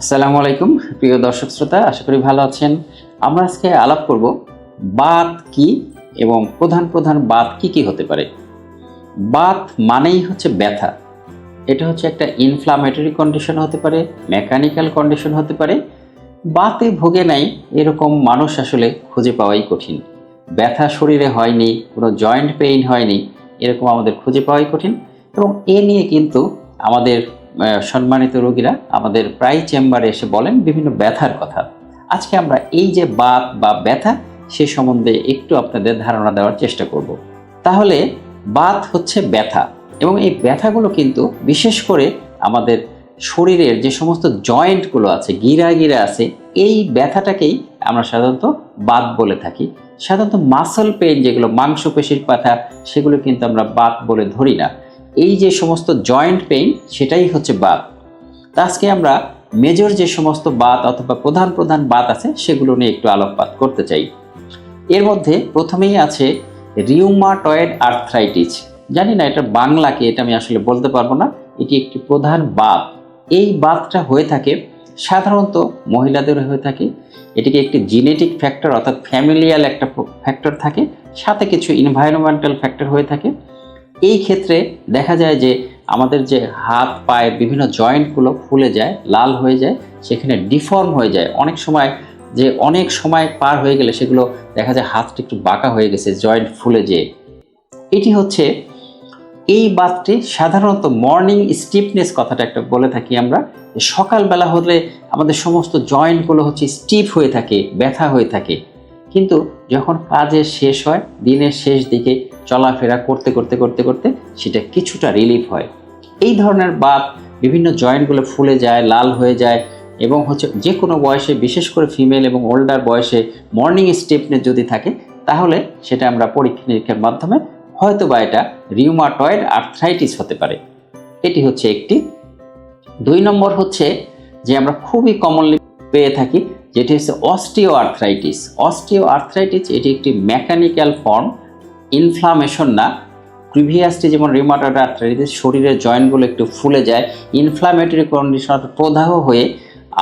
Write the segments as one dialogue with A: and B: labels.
A: আসসালামু আলাইকুম, প্রিয় দর্শক শ্রোতা, আশা করি ভালো আছেন। আমরা আজকে আলাপ করব বাত কি এবং প্রধান প্রধান বাত কি কি হতে পারে। বাত মানেই হচ্ছে ব্যথা। এটা হচ্ছে একটা ইনফ্লামেটরি কন্ডিশন হতে পারে মেকানিক্যাল কন্ডিশন হতে পারে। বাতে ভোগে নাই এরকম মানুষ আসলে খুঁজে পাওয়াই কঠিন। ব্যথা শরীরে হয়নি, কোনো জয়েন্ট পেইন হয়নি, এরকম আমাদের খুঁজে পাওয়াই কঠিন। এবং এ নিয়ে কিন্তু আমাদের সম্মানিত রোগীরা আমাদের প্রায় চেম্বারে এসে বলেন বিভিন্ন ব্যথার কথা। আজকে আমরা এই যে বাত বা ব্যথা, সে সম্বন্ধে একটু আপনাদের ধারণা দেওয়ার চেষ্টা করব। তাহলে বাত হচ্ছে ব্যথা এবং এই ব্যথাগুলো কিন্তু বিশেষ করে আমাদের শরীরের যে সমস্ত জয়েন্টগুলো আছে, গিরা গিরা আছে, এই ব্যথাটাকেই আমরা সাধারণত বাত বলে থাকি। সাধারণত মাসল পেন যেগুলো মাংসপেশির ব্যথা, সেগুলো কিন্তু আমরা বাত বলে ধরি না। এই যে সমস্ত জয়েন্ট পেইন সেটাই হচ্ছে বাত তা আজকে আমরা মেজর যে সমস্ত বাত অথবা প্রধান প্রধান বাত আছে, সেগুলো নিয়ে একটু আলোকপাত করতে চাই। এর মধ্যে প্রথমেই আছে রিউমাটয়েড আর্থ্রাইটিস জানি না এটা বাংলাকে এটা আমি আসলে বলতে পারব না। এটি একটি প্রধান বাত এই বাতটা হয়ে থাকে, সাধারণত মহিলাদের হয়ে থাকে। এটিকে একটি জিনেটিক ফ্যাক্টর অর্থাৎ ফ্যামিলিয়াল একটা ফ্যাক্টর থাকে। সাথে কিছু ইনভায়রনমেন্টাল ফ্যাক্টর হয়ে থাকে। এই ক্ষেত্রে দেখা যায় যে আমাদের যে হাত পায়ের বিভিন্ন জয়েন্টগুলো ফুলে যায়, লাল হয়ে যায়, সেখানে ডিফর্ম হয়ে যায়। অনেক সময় যে অনেক সময় পার হয়ে গেলে সেগুলো দেখা যায় হাতটা একটু বাঁকা হয়ে গেছে, জয়েন্ট ফুলে যেয়ে। এটি হচ্ছে এই বাতটি সাধারণত মর্নিং স্টিফনেস কথাটা একটা বলে থাকি আমরা সকালবেলা হলে আমাদের সমস্ত জয়েন্টগুলো হচ্ছে স্টিফ হয়ে থাকে, ব্যথা হয়ে থাকে। কিন্তু যখন কাজের শেষ হয়, দিনের শেষ দিকে চলাফেরা করতে করতে করতে করতে সেটা কিছুটা রিলিফ হয়। এই ধরনের বাত বিভিন্ন জয়েন্টগুলো ফুলে যায়, লাল হয়ে যায় এবং হচ্ছে যে কোনো বয়সে, বিশেষ করে ফিমেল এবং ওল্ডার বয়সে মর্নিং স্টিফনেস যদি থাকে, তাহলে সেটা আমরা পরীক্ষা নিরীক্ষার মাধ্যমে হয়তো বা এটা রিউমাটয়েড আর্থ্রাইটিস হতে পারে। এটি হচ্ছে একটি। দুই নম্বর হচ্ছে যে আমরা খুবই কমনলি পেয়ে থাকি, যেটি হচ্ছে অস্টিও আর্থ্রাইটিস অস্টিও আর্থ্রাইটিস এটি একটি মেকানিক্যাল ফর্ম ইনফ্লামেশন না প্রিভিয়াসলি যেমন রিউমাটয়েড আর্থ্রাইটিস শরীরের জয়েন্টগুলো একটু ফুলে যায় ইনফ্লামেটরি কন্ডিশন প্রদাহ হয়ে,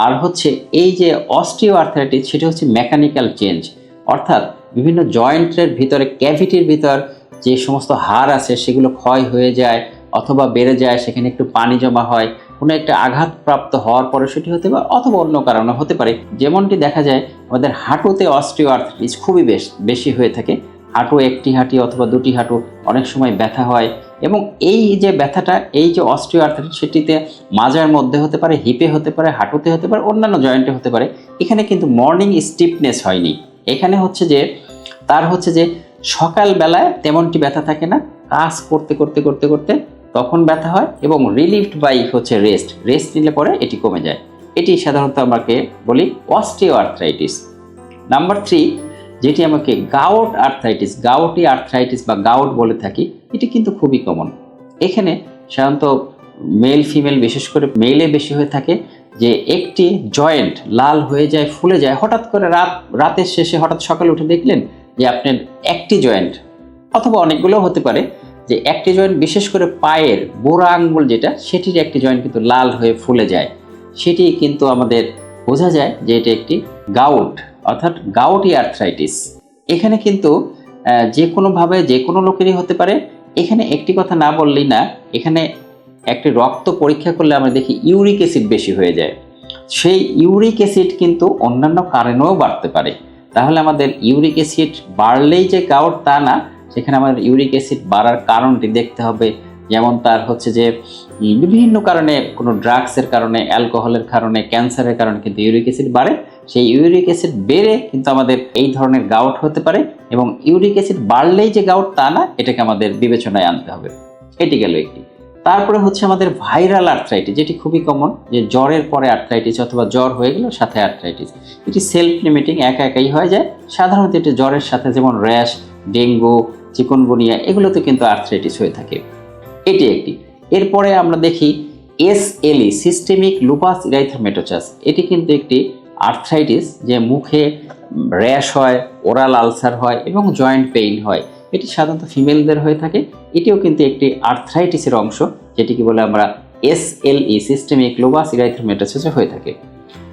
A: আর হচ্ছে এই যে অস্টিও আর্থ্রাইটিস সেটা হচ্ছে মেকানিক্যাল চেঞ্জ অর্থাৎ বিভিন্ন জয়েন্টের ভিতরে ক্যাভিটির ভিতর যে সমস্ত হাড় আছে, সেগুলো ক্ষয় হয়ে যায়, অথবা বেড়ে যায়, সেখানে একটু পানি জমা হয়, কোনো একটা আঘাতপ্রাপ্ত হওয়ার পরে সেটি হতে পারে, অথবা অন্য কারণে হতে পারে। যেমনটি দেখা যায়, আমাদের হাঁটুতে অস্টিও আর্থ্রাইটিস খুবই বেশ, বেশি হয়ে থাকে হাঁটু, একটি হাঁটি অথবা দুটি হাঁটু অনেক সময় ব্যথা হয় এবং এই যে ব্যথাটা, এই যে অস্টিও আর্থ্রাইটিস সেটিতে মাজার মধ্যে হতে পারে হিপে হতে পারে, হাঁটুতে হতে পারে, অন্যান্য জয়েন্টে হতে পারে, এখানে কিন্তু মর্নিং স্টিফনেস হয়নি। এখানে হচ্ছে যে, তার হচ্ছে যে সকালবেলায় তেমনটি ব্যথা থাকে না, কাজ করতে করতে করতে করতে তখন ব্যথা হয় এবং রিলিফড বাই হচ্ছে রেস্ট রেস্ট নিলে পরে এটি কমে যায়। এটি সাধারণত আমাকে বলি অস্টিও আর্থ্রাইটিস নাম্বার থ্রি যেটি আমাকে গাউট আর্থ্রাইটিস গাউটি আর্থ্রাইটিস বা গাউট বলে থাকি, এটি কিন্তু খুবই কমন এখানে সাধারণত মেল ফিমেল বিশেষ করে মেলে বেশি হয়ে থাকে যে একটি জয়েন্ট লাল হয়ে যায়, ফুলে যায়, হঠাৎ করে রাত, রাতের শেষে হঠাৎ সকালে উঠে দেখলেন যে আপনার একটি জয়েন্ট অথবা অনেকগুলো হতে পারে যে একটি জয়েন্ট বিশেষ করে পায়ের বোড়া আঙ্গুল যেটা, সেটির একটি জয়েন্ট কিন্তু লাল হয়ে ফুলে যায়। সেটি কিন্তু আমাদের বোঝা যায় যে এটি একটি গাউট, অর্থাৎ গাউটি আর্থ্রাইটিস এখানে কিন্তু যে কোনোভাবে যে কোনো লোকেরই হতে পারে। এখানে একটি কথা না বললেই না, এখানে একটি রক্ত পরীক্ষা করলে আমরা দেখি ইউরিক অ্যাসিড বেশি হয়ে যায়। সেই ইউরিক অ্যাসিড কিন্তু অন্যান্য কারণেও বাড়তে পারে। তাহলে আমাদের ইউরিক অ্যাসিড বাড়লেই যে গাউট তা না, সেখানে আমাদের ইউরিক অ্যাসিড বাড়ার কারণটি দেখতে হবে। যেমন তার হচ্ছে যে বিভিন্ন কারণে, কোনো ড্রাগসের কারণে অ্যালকোহলের কারণে ক্যান্সারের কারণে কিন্তু ইউরিক অ্যাসিড বাড়ে। সেই ইউরিক অ্যাসিড বেড়ে কিন্তু আমাদের এই ধরনের গাউট হতে পারে এবং ইউরিক অ্যাসিড বাড়লেই যে গাউট তা না, এটাকে আমাদের বিবেচনায় আনতে হবে। এটি গেল একটি। তারপরে হচ্ছে আমাদের ভাইরাল আর্থ্রাইটিস যেটি খুবই কমন যে জ্বরের পরে আর্থ্রাইটিস অথবা জ্বর হয়ে গেল সাথে আর্থ্রাইটিস এটি সেলফ লিমিটিং একা একাই হয়ে যায়। সাধারণত এটি জ্বরের সাথে যেমন র্যাশ ডেঙ্গু চিকনগুনিয়া এগুলোতে কিন্তু আর্থ্রাইটিস হয়ে থাকে। এটি একটি। এরপরে আমরা দেখি এসএলই সিস্টেমিক লুপাস ইরাইথামেটোচাস এটি কিন্তু একটি আর্থ্রাইটিস যে মুখে র্যাশ হয় ওরাল আলসার হয় এবং জয়েন্ট পেইন হয়। এটি সাধারণত ফিমেলদের হয়ে থাকে। এটিও কিন্তু একটি আর্থ্রাইটিসের অংশ যেটিকে বলে আমরা এসএলই সিস্টেমিক লোবাস ইরাইথামেটোসিসে হয়ে থাকে।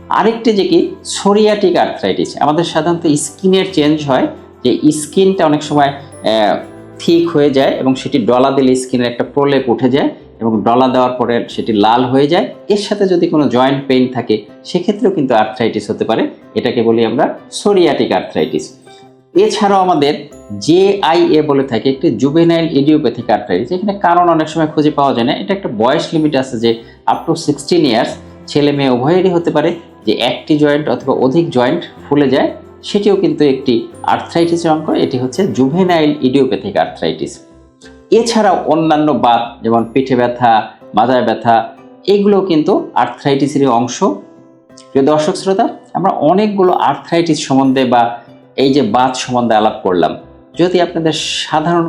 A: আরেকটি যে কি? সোরিয়াটিক আর্থ্রাইটিস আমাদের সাধারণত স্কিনের চেঞ্জ হয়, যে স্কিনটা অনেক সময় ঠিক হয়ে যায় এবং সেটি ডলা দিলে স্কিনের একটা প্রলেপ উঠে যায় এবং ডলা দেওয়ার পরে সেটি লাল হয়ে যায়। এর সাথে যদি কোনো জয়েন্ট পেইন থাকে, সেক্ষেত্রেও কিন্তু আর্থ্রাইটিস হতে পারে। এটাকে বলি আমরা সোরিয়াটিক আর্থ্রাইটিস এছাড়াও আমাদের জে আই এ বলে থাকে, একটি জুবেনাইল ইডিওপ্যাথিক আর্থ্রাইটিস এখানে কারণ অনেক সময় খুঁজে পাওয়া যায় না। এটা একটা বয়স লিমিট আছে যে আপ টু সিক্সটিন ইয়ার্স ছেলে মেয়ে উভয়েরই হতে পারে। যে একটি জয়েন্ট অথবা অধিক জয়েন্ট ফুলে যায় সেটিও কিন্তু একটি আর্থ্রাইটিসের অঙ্ক এটি হচ্ছে জুভেনাইল ইডিওপ্যাথিক আর্থ্রাইটিস এছাড়াও অন্যান্য বাত, যেমন পিঠে ব্যথা, মাথায় ব্যথা, এগুলো কিন্তু আর্থ্রাইটিসেরই অংশ। প্রিয় দর্শক শ্রোতা, আমরা অনেকগুলো আর্থ্রাইটিস সম্বন্ধে বা এই যে বাত সম্বন্ধে আলাপ করলাম। যদি আপনাদের সাধারণ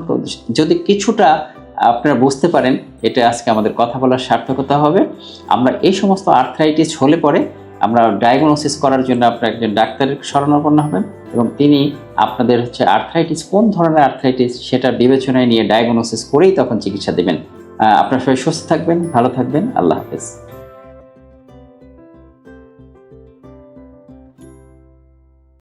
A: যদি কিছুটা আপনারা বুঝতে পারেন, এটা আজকে আমাদের কথা বলার সার্থকতা হবে। আমরা এই সমস্ত আর্থ্রাইটিস হলে পরে আমরা ডায়াগনোসিস করার জন্য আপনার একজন ডাক্তারের শরণাপন্ন হবেন এবং তিনি আপনাদের হচ্ছে আর্থ্রাইটিস কোন ধরনের আর্থাইটিস সেটা বিবেচনায় নিয়ে ডায়াগনোসিস করেই তখন চিকিৎসা দেবেন। আপনার আপনারা সবাই সুস্থ থাকবেন, ভালো থাকবেন, আল্লাহ হাফেজ।